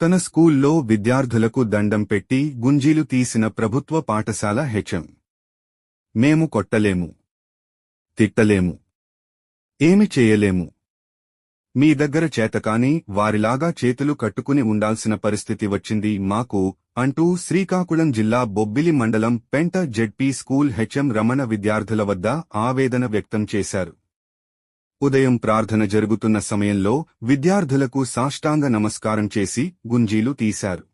తన స్కూల్లో విద్యార్థులకు దండం పెట్టి గుంజీలు తీసిన ప్రభుత్వ పాఠశాల హెచ్ఎం. మేము కొట్టలేము. తిట్టలేము. ఏమి చేయలేము. మీ దగ్గర చేతకాని వారిలాగా చేతులు కట్టుకుని ఉండాల్సిన పరిస్థితి వచ్చింది మాకు అంటూ శ్రీకాకుళం జిల్లా బొబ్బిలి మండలం పెంట జెడ్పీ స్కూల్ హెచ్ఎం రమణ విద్యార్థుల వద్ద ఆవేదన వ్యక్తం చేశారు. ఉదయం ప్రార్థన జరుగుతున్న సమయంలో విద్యార్థులకు సాష్టాంగ నమస్కారం చేసి గుంజీలు తీశారు.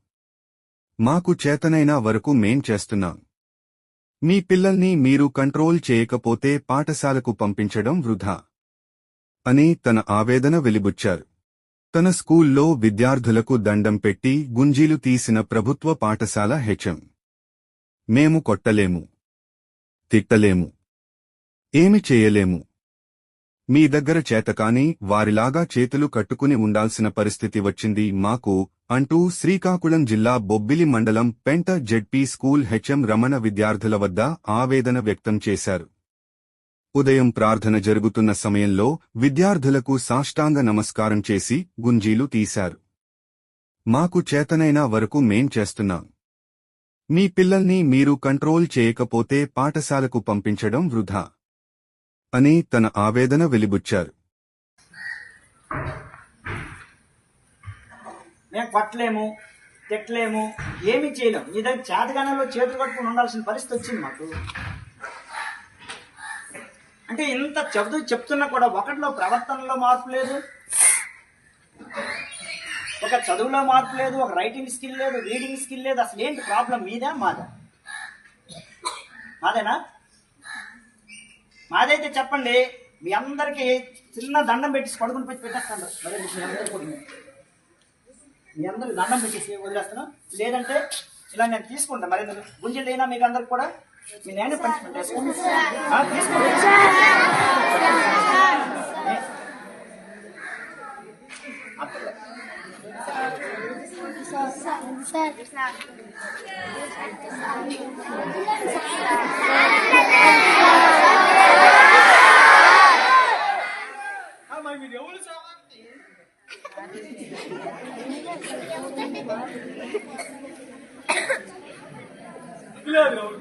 మాకు చేతనైన వరకు మేం చేస్తున్నాం. మీ పిల్లల్ని మీరు కంట్రోల్ చేయకపోతే పాఠశాలకు పంపించడం వృధా. అని తన ఆవేదన వెలిబుచ్చారు. తన స్కూల్లో విద్యార్థులకు దండం పెట్టి గుంజీలు తీసిన ప్రభుత్వ పాఠశాల హెచ్ఎం. మేము కొట్టలేము. తిట్టలేము. ఏమి చేయలేము. మీ దగ్గర చేతకాని వారిలాగా చేతులు కట్టుకుని ఉండాల్సిన పరిస్థితి వచ్చింది మాకు అంటూ శ్రీకాకుళం జిల్లా బొబ్బిలి మండలం పెంట జెడ్పీ స్కూల్ హెచ్ఎం రమణ విద్యార్థుల వద్ద ఆవేదన వ్యక్తం చేశారు. ఉదయం ప్రార్థన జరుగుతున్న సమయంలో విద్యార్థులకు సాష్టాంగ నమస్కారం చేసి గుంజీలు తీశారు. మాకు చేతనైన వరకు మేం చేస్తున్నాం. మీ పిల్లల్ని మీరు కంట్రోల్ చేయకపోతే పాఠశాలకు పంపించడం వృధా. అని తన ఆవేదన వెలిబుచ్చారు. మేము కొట్టలేము తిట్టలేము ఏమి చేయలేము. నీ దగ్గర చేతగానంలో చేతులు కట్టుకుని ఉండాల్సిన పరిస్థితి వచ్చింది మాకు. అంటే ఇంత చెబుతూ చెప్తున్నా కూడా ఒకటిలో ప్రవర్తనలో మార్పు లేదు. ఒక చదువులో మార్పు లేదు ఒక రైటింగ్ స్కిల్ లేదు రీడింగ్ స్కిల్ లేదు. అసలు ఏంటి ప్రాబ్లం మీదా మాదా. మాదేనా? మాదైతే చెప్పండి మీ అందరికీ చిన్న దండం పెట్టి పడుకుని పెట్టి పెట్టేస్తాను. మరి మీ మీ అందరికి దండం పెట్టేసి వదిలేస్తాను. లేదంటే ఇలా నేను తీసుకుంటాను మరి గుంజలు అయినా మీకు అందరికి కూడా? మీ నేను పనిష్మెంట్ వేసుకోండి. Claro.